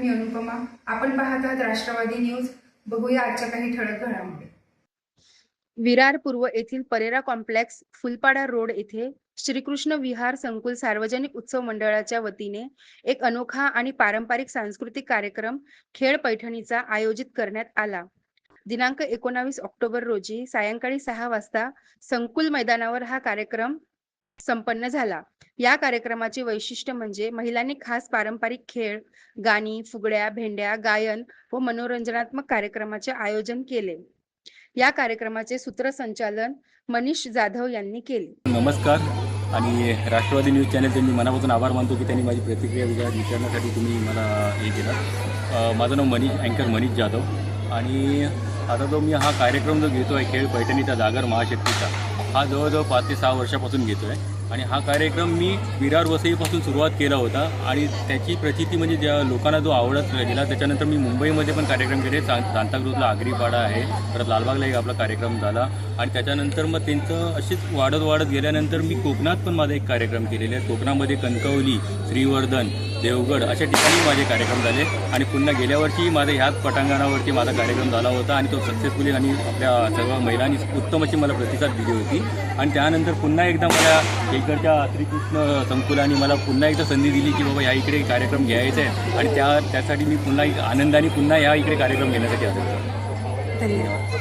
आपण पाहत आहात राष्ट्रवादी न्यूज. बघूया आजच्या काही ठळक घडामोडी. विरार पूर्व येथील परेरा कॉम्प्लेक्स फुलपाडा रोड येथे श्रीकृष्ण विहार संकुल सार्वजनिक उत्सव मंडळाच्या वतीने एक अनोखा आणि पारंपरिक सांस्कृतिक कार्यक्रम खेळ पैठणीचा आयोजित करण्यात आला. दिनांक एकोणावीस ऑक्टोबर रोजी सायंकाळी सहा वाजता संकुल मैदानावर हा कार्यक्रम संपन्न झाला. या कार्यक्रमाचे वैशिष्ट्य म्हणजे महिलांनी खास पारंपरिक खेळ गाणी फुगड्या भेंड्या गायन व मनोरंजनात्मक कार्यक्रमाचे आयोजन केले. या कार्यक्रमाचे सूत्रसंचालन मनीष जाधव यांनी केले. नमस्कार आणि राष्ट्रवादी न्यूज चॅनल त्यांनी मनापासून आभार मानतो की त्यांनी माझी प्रतिक्रिया विचारण्यासाठी तुम्ही मला हे केलं. माझं नाव मनीष अँकर मनीष जाधव आणि आता जो मी हा कार्यक्रम जो घेतो आहे खेळ पैठणीचा जागर महाशक्तीचा हा जवळजवळ पाच ते सहा वर्षापासून घेतो आहे आणि हा कार्यक्रम मी विरार वसईपासून सुरुवात केला होता. आणि त्याची प्रचिती म्हणजे ज्या लोकांना जो आवडत गेला त्याच्यानंतर मी मुंबईमध्ये पण कार्यक्रम केले. सा सांताक्रूजला आगरीपाडा आहे. परत लालबागला एक आपला कार्यक्रम झाला. आणि त्याच्यानंतर मग त्यांचं अशीच वाढत वाढत गेल्यानंतर मी कोकणात पण माझा एक कार्यक्रम केलेले आहे. कोकणामध्ये कणकवली श्रीवर्धन देवगड अशा ठिकाणी माझे कार्यक्रम झाले. आणि पुन्हा गेल्या वर्षी माझा ह्याच पटांगणावरती माझा कार्यक्रम झाला होता. आणि तो सक्सेसफुली आणि आपल्या सर्व महिलांनी उत्तम अशी मला प्रतिसाद दिली होती. आणि त्यानंतर पुन्हा एकदा मला इकडच्या श्रीकृष्ण संकुलाने मला पुन्हा एकदा संधी दिली की बाबा या इकडे कार्यक्रम घ्यायचा आहे आणि त्या त्यासाठी मी पुन्हा एक आनंदाने पुन्हा या इकडे कार्यक्रम घेण्यासाठी आलो धन्यवाद.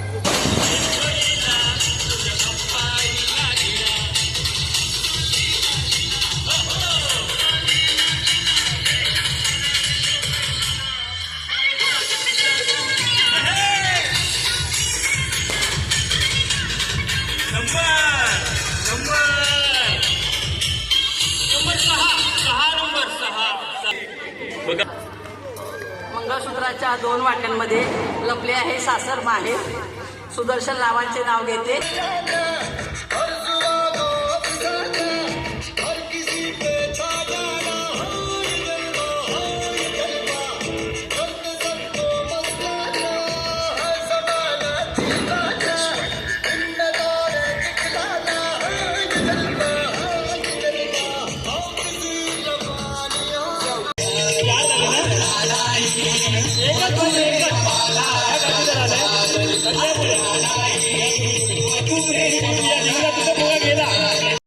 मंगळसूत्राच्या दोन वाट्यांमध्ये लपले आहे सासर माहेर. सुदर्शन लावांचे नाव घेते. तुझ्या